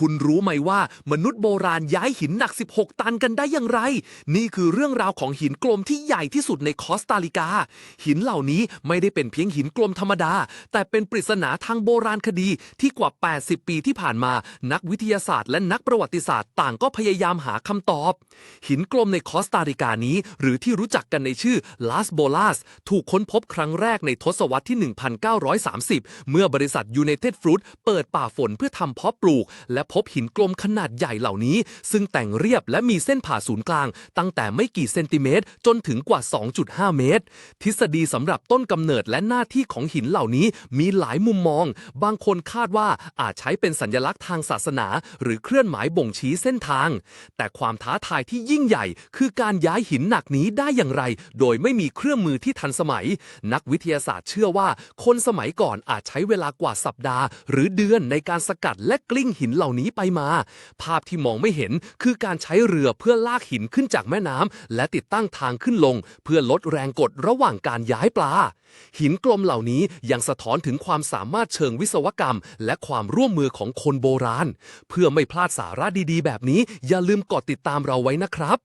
คุณรู้ไหมว่ามนุษย์โบราณย้ายหินหนัก 16 ตันกันได้อย่างไร นี่คือเรื่องราวของหินกลมที่ใหญ่ที่สุดในคอสตาริกา หินเหล่านี้ไม่ได้เป็นเพียงหินกลมธรรมดา แต่เป็นปริศนาทางโบราณคดีที่กว่า 80 ปีที่ผ่านมา นักวิทยาศาสตร์ และนักประวัติศาสตร์ต่างก็พยายามหาคำตอบ หินกลมในคอสตาริกานี้ หรือที่รู้จักกันในชื่อลาสโบลาสถูกค้นพบครั้งแรกในทศวรรษที่ 1930 เมื่อบริษัท United Fruit เปิดป่าฝนเพื่อทำเพาะปลูกและพบหินกลมขนาดใหญ่เหล่านี้ ซึ่งแต่งเรียบและมีเส้นผ่าศูนย์กลาง ตั้งแต่ไม่กี่เซนติเมตร จนถึงกว่า 2.5 เมตร ทฤษฎีสำหรับต้นกำเนิดและหน้าที่ของหินเหล่านี้มีหลายมุมมอง บางคนคาดว่าอาจใช้เป็นสัญลักษณ์ทางศาสนา หรือเคลื่อนหมายบ่งชี้เส้นทาง แต่ความท้าทายที่ยิ่งใหญ่ คือการย้ายหินหนักนี้ได้อย่างไร โดยไม่มีเครื่องมือที่ทันสมัย นักวิทยาศาสตร์เชื่อว่า คนสมัยก่อนอาจใช้เวลากว่าสัปดาห์ หรือเดือนในการสกัดและกลิ้งหินเหล่านี้นี้ไปมา ภาพที่มองไม่เห็นคือการใช้เรือเพื่อลากหินขึ้นจากแม่น้ำและติดตั้งทางขึ้นลง เพื่อลดแรงกดระหว่างการย้ายปลา หินกลมเหล่านี้ยังสะท้อนถึงความสามารถเชิงวิศวกรรม และความร่วมมือของคนโบราณ เพื่อไม่พลาดสาระดีๆ แบบนี้ อย่าลืมกดติดตามเราไว้นะครับ